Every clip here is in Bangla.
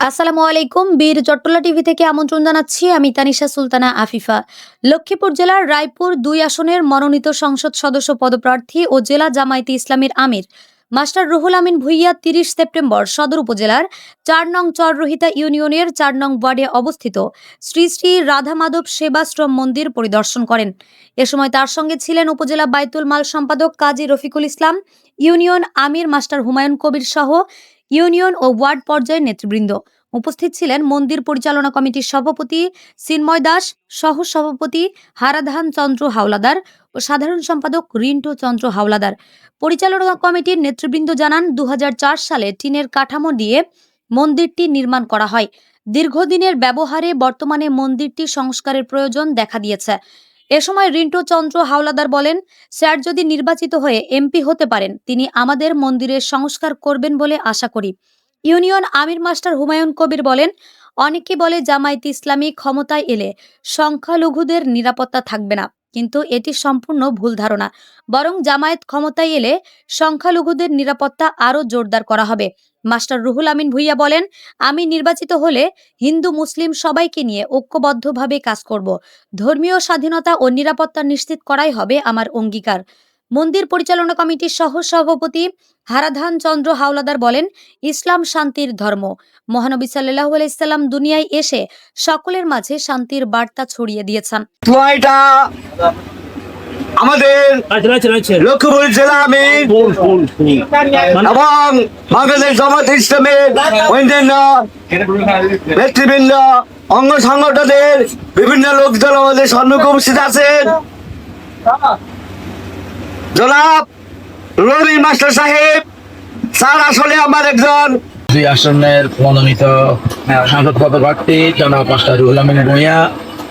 আসসালামু আলাইকুম, বীর চট্টলা টিভি থেকে আমন্ত্রণ জানাচ্ছি আমি তানিশা সুলতানা আফিফা। লক্ষ্মীপুর জেলার রায়পুর দুই আসনের মনোনীত সংসদ সদস্য পদপ্রার্থী ও জেলা জামায়াতে ইসলামের আমির। মাস্টার রুহুল আমিন ভুইয়া তিরিশ সেপ্টেম্বর সদর উপজেলার চার নং চররহিতা ইউনিয়নের চার নং ওয়ার্ডে অবস্থিত শ্রী শ্রী রাধা মাধব সেবাশ্রম মন্দির পরিদর্শন করেন। এ সময় তার সঙ্গে ছিলেন উপজেলা বাইতুল মাল সম্পাদক কাজী রফিকুল ইসলাম, ইউনিয়ন আমির মাস্টার হুমায়ুন কবির সহ ইউনিয়ন ও ওয়ার্ড পর্যায়ের নেতৃবৃন্দ। উপস্থিত ছিলেন মন্দির পরিচালনা কমিটির সভাপতি চিন্ময় দাস সহ সভাপতি হারাধান চন্দ্র হাওলাদার ও সাধারণ সম্পাদক রিন্টু চন্দ্র হাওলাদার। পরিচালনা কমিটির নেতৃবৃন্দ জানান দু হাজার চার সালে টিনের কাঠামো দিয়ে মন্দিরটি নির্মাণ করা হয়। দীর্ঘদিনের ব্যবহারে বর্তমানে মন্দিরটি সংস্কারের প্রয়োজন দেখা দিয়েছে। এ সময় রিন্টু চন্দ্র হাওলাদার বলেন, স্যার যদি নির্বাচিত হয়ে এমপি হতে পারেন, তিনি আমাদের মন্দিরের সংস্কার করবেন বলে আশা করি। ইউনিয়ন আমির মাস্টার হুমায়ুন কবির বলেন, অনেকে বলে জামায়াত ইসলামী ক্ষমতায় এলে সংখ্যালঘুদের নিরাপত্তা থাকবে না, কিন্তু এটি সম্পূর্ণ ভুল ধারণা। বরং জামায়াত ক্ষমতায় এলে সংখ্যালঘুদের নিরাপত্তা আরও জোরদার করা হবে। মাস্টার রুহুল আমিন ভুইয়া বলেন, আমি নির্বাচিত হলে হিন্দু, মুসলিম সবাইকে নিয়ে ঐক্যবদ্ধভাবে কাজ করব। ধর্মীয় স্বাধীনতা ও নিরাপত্তা নিশ্চিত করাই হবে আমার অঙ্গীকার। মন্দির পরিচালনা কমিটির সহ সভাপতি হারাধান চন্দ্র হাওলাদার বলেন, ইসলাম শান্তির ধর্ম। মহানবী সাল্লাহ আলাইসাল্লাম দুনিয়ায় এসে সকলের মাঝে শান্তির বার্তা ছড়িয়ে দিয়েছেন। আমাদের লক্ষ্মীপুর জেলা আমি ফুল ফুল ফুল। এবং বাংলাদেশ জামাত ইসলামের অন্যান্য নেতৃবৃন্দ অঙ্গ সংগঠনের বিভিন্ন লোকজন আমাদের সম্মুখে উপস্থিত আছেন। জনাব রবি মাস্টার সাহেব স্যার আসলে আমার একজন দুই আসনের মনোনীত সাংসদ পদপ্রার্থী জনাব মাস্টার রুহুল আমিন ভূঁইয়া।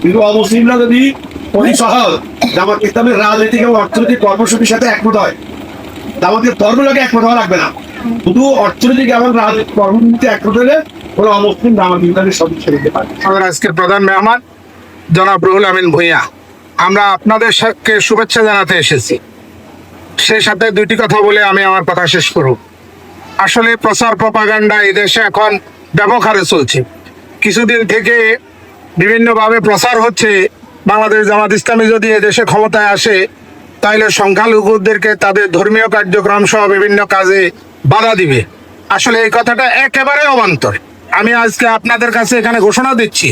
কিন্তু অমুসলিমরা যদি সহজ জামাত ইসলামের রাজনৈতিক এবং অর্থনৈতিক কর্মসূচির সাথে একমত হয়, জামাতের ধর্মটাকে একমত হওয়া লাগবে না। শুধু অর্থনৈতিক এবং রাজনৈতিক কর্মসূচিতে একমত হলে কোনো অমুসলিম জামাত ইসলামের সদস্য হতে পারে আমাদের আজকের প্রধান মেহমান, জনাব রুহুল আমিন ভূঁইয়া। আমরা আপনাদের সাথে শুভেচ্ছা জানাতে এসেছি। সেই সাথে দুইটি কথা বলে আমি আমার কথা শেষ করব। আসলে প্রচার প্রপাগান্ডা এই দেশে এখন ব্যবহারে চলছে। কিছুদিন থেকে বিভিন্নভাবে প্রচার হচ্ছে। বাংলাদেশ জামাত ইসলামী যদি দেশে ক্ষমতায় আসে তাহলে সংখ্যালঘুদেরকে তাদের ধর্মীয় কার্যক্রম সহ বিভিন্ন কাজে বাধা দিবে। আসলে এই কথাটা একেবারে অবান্তর। আমি আজকে আপনাদের কাছে এখানে ঘোষণা দিচ্ছি।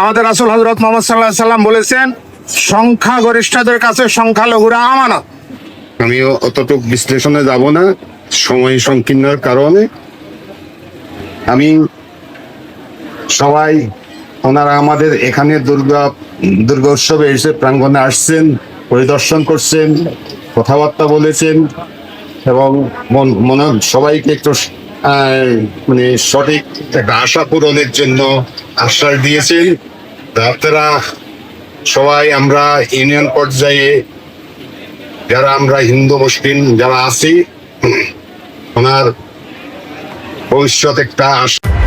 আমাদের রাসুল হজরত মোহাম্মদ সাল্লাহ সাল্লাম বলেছেন, সংখ্যাগরিষ্ঠদের কাছে সংখ্যালঘুরা আমানত। আমিও অতটুক বিশ্লেষণে যাব না, সময় সংকীর্ণের কারণে। আমি সবাই ওনারা আমাদের এখানে দুর্গা দুর্গা উৎসবে এসে প্রাঙ্গণে আসছেন, পরিদর্শন করছেন, কথাবার্তা বলেছেন এবং মন- সবাইকে একটু মানে সঠিক একটা আশা পূরণের জন্য আশ্বাস দিয়েছেন। তা আপনারা সবাই আমরা ইউনিয়ন পর্যায়ে যারা আমরা হিন্দু, মুসলিম যারা আছি, ওনার ভবিষ্যৎ একটা আশা।